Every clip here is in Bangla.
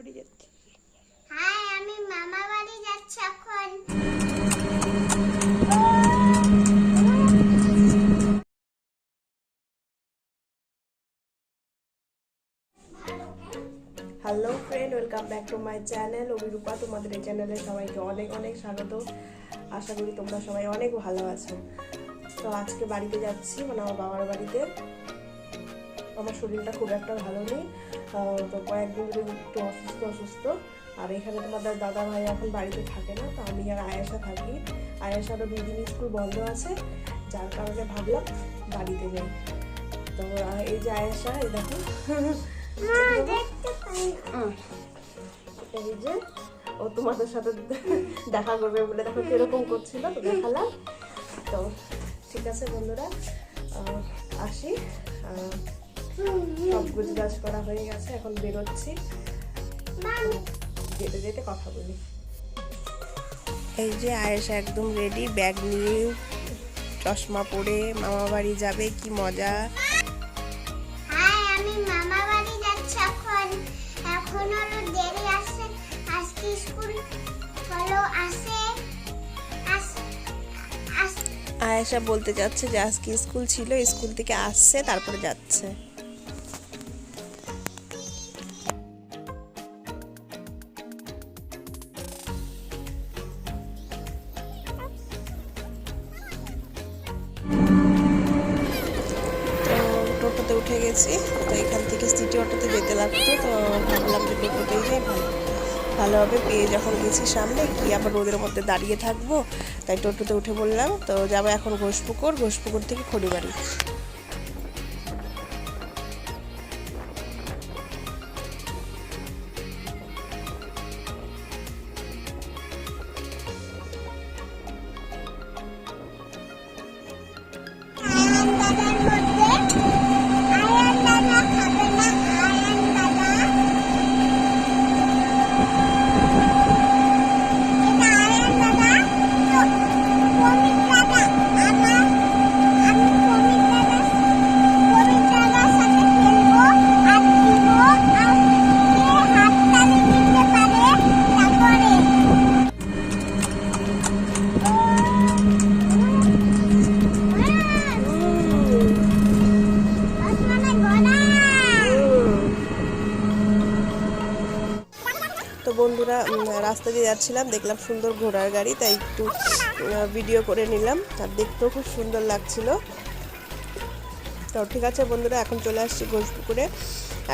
বাড়ি যাচ্ছি। হাই আমি মামা বাড়ি যাচ্ছি এখন। Hello friend welcome back to my channel Abhirupa তোমাদের এই চ্যানেলে সবাইকে অনেক অনেক স্বাগত। আশা করি তোমরা সবাই অনেক ভালো আছো। তো আজকে বাড়িতে যাচ্ছি মানে আমার বাবার বাড়িতে। আমার শরীরটা খুব একটা ভালো নেই। আহ, তো কয়েকদিন ধরে একটু অসুস্থ অসুস্থ। আর এখানে তোমাদের দাদা ভাই এখন বাড়িতে থাকে না তো আমি আর আয়েশা থাকি। আয়েশারও দুই দিন স্কুল বন্ধ আছে যার কারণে ভাবলাম বাড়িতে যাই। তো এই যে আয়েশা এই দেখো। এই যে ও তোমাদের সাথে দেখা করবে বলে দেখো কীরকম করছিল তো দেখালাম। তো ঠিক আছে বন্ধুরা আসি। সব গুজগাছ করা হয়ে গেছে এখন বেরোচ্ছি। যেতে যেতে কথা বলি। এই যে আয়েশা একদম রেডি ব্যাগ নিয়ে চশমা পরে মামা বাড়ি যাবে কি মজা। হাই আমি মামা বাড়ি যাচ্ছি এখন। এখন হলো দেরি আছে। আজকে স্কুল হলো আসে আস- আস- আয়েশা বলতে যাচ্ছে যে আজকে স্কুল ছিল স্কুল থেকে আসছে তারপরে যাচ্ছে। টোটোতে উঠে গেছি। তো এখান থেকে সিটি অটোতে যেতে লাগতো। তো ভাবলাম যে টোটোতেই যাই ভালো ভালো হবে। পেয়ে যখন গেছি সামনে কি আবার রোদের মধ্যে দাঁড়িয়ে থাকব। তাই টোটোতে উঠে বললাম, তো যাব এখন ঘোষপুকুর। ঘোষপুকুর থেকে খড়িবাড়ি। বন্ধুরা রাস্তা দিয়ে যাচ্ছিলাম, দেখলাম সুন্দর ঘোড়ার গাড়ি, তাই একটু ভিডিও করে নিলাম। আর দেখতেও খুব সুন্দর লাগছিল। তো ঠিক আছে বন্ধুরা, এখন চলে আসছি ঘোষপুকুরে।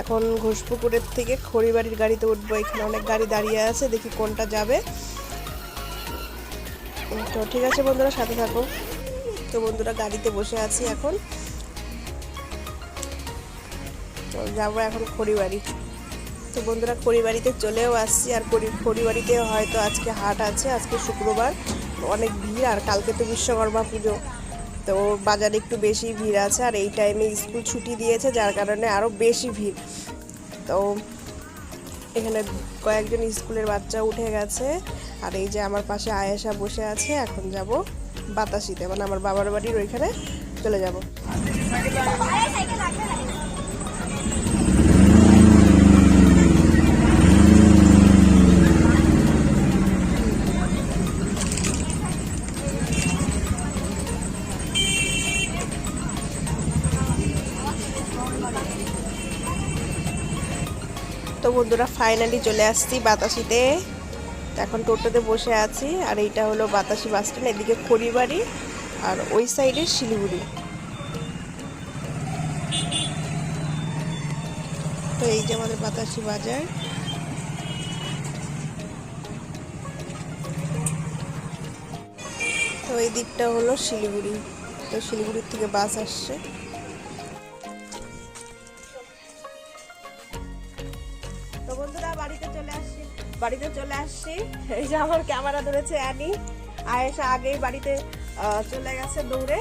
এখন ঘোষপুকুরের থেকে খড়িবাড়ির গাড়িতে উঠবো। এখানে অনেক গাড়ি দাঁড়িয়ে আছে, দেখি কোনটা যাবে। তো ঠিক আছে বন্ধুরা, সাথে থাকো। তো বন্ধুরা, গাড়িতে বসে আছি এখন। যাব এখন খড়িবাড়ি। তো বন্ধুরা খড়িবাড়িতে চলেও আসছি আর খড়ি খড়িবাড়িতে হয়তো আজকে হাট আছে, আজকে শুক্রবার। অনেক ভিড় আর কালকে তো বিশ্বকর্মা পুজো। তো বাজারে একটু বেশি ভিড় আছে আর এই টাইমে স্কুল ছুটি দিয়েছে, যার কারণে আরও বেশি ভিড়। তো এখানে কয়েকজন স্কুলের বাচ্চা উঠে গেছে আর এই যে আমার পাশে আয়েশা বসে আছে, এখন যাব বাতাসিতে। মানে আমার বাবার বাড়ির ওইখানে চলে যাব। তো বন্ধুরা ফাইনালি চলে আসছি বাতাসিতে। এখন টোটোতে বসে আছি, আর এইটা হলো বাতাসি বাস স্ট্যান্ড, এদিকে খড়িবাড়ি আর ওই সাইডে শিলিগুড়ি। তো এই যে আমাদের বাতাসি বাজার। তো এই দিকটা হলো শিলিগুড়ি। তো শিলিগুড়ির থেকে বাস আসছে। বাড়িতে চলে আসছি। এই যে আমার ক্যামেরা ধরেছে অ্যানি। আয়েশা আগেই বাড়িতে চলে গেছে দৌড়ে।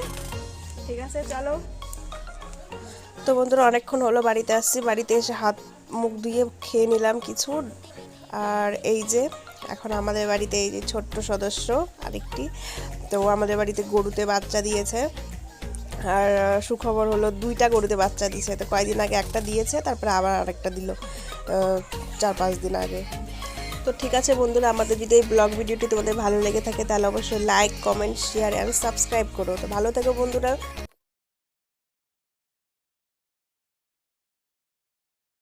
ঠিক আছে, চলো। তো বন্ধুরা, অনেকক্ষণ হলো বাড়িতে আসছি। বাড়িতে এসে হাত, মুখ ধুয়ে খেয়ে নিলাম কিছু। আর এই যে, এখন আমাদের বাড়িতে এই যে ছোট্ট সদস্য আরেকটি। তো আমাদের বাড়িতে গরুতে বাচ্চা দিয়েছে। আর সুখবর হলো দুইটা গরুতে বাচ্চা দিয়েছে। তো কয়েকদিন আগে একটা দিয়েছে, তারপরে আবার আরেকটা দিল। চার পাঁচ দিন আগে। তো ঠিক আছে বন্ধুরা, আমাদের যদি এই ব্লগ ভিডিওটি তোমাদের ভালো লেগে থাকে, তাহলে অবশ্যই like comment share and subscribe করো। তো ভালো থাকো বন্ধুরা।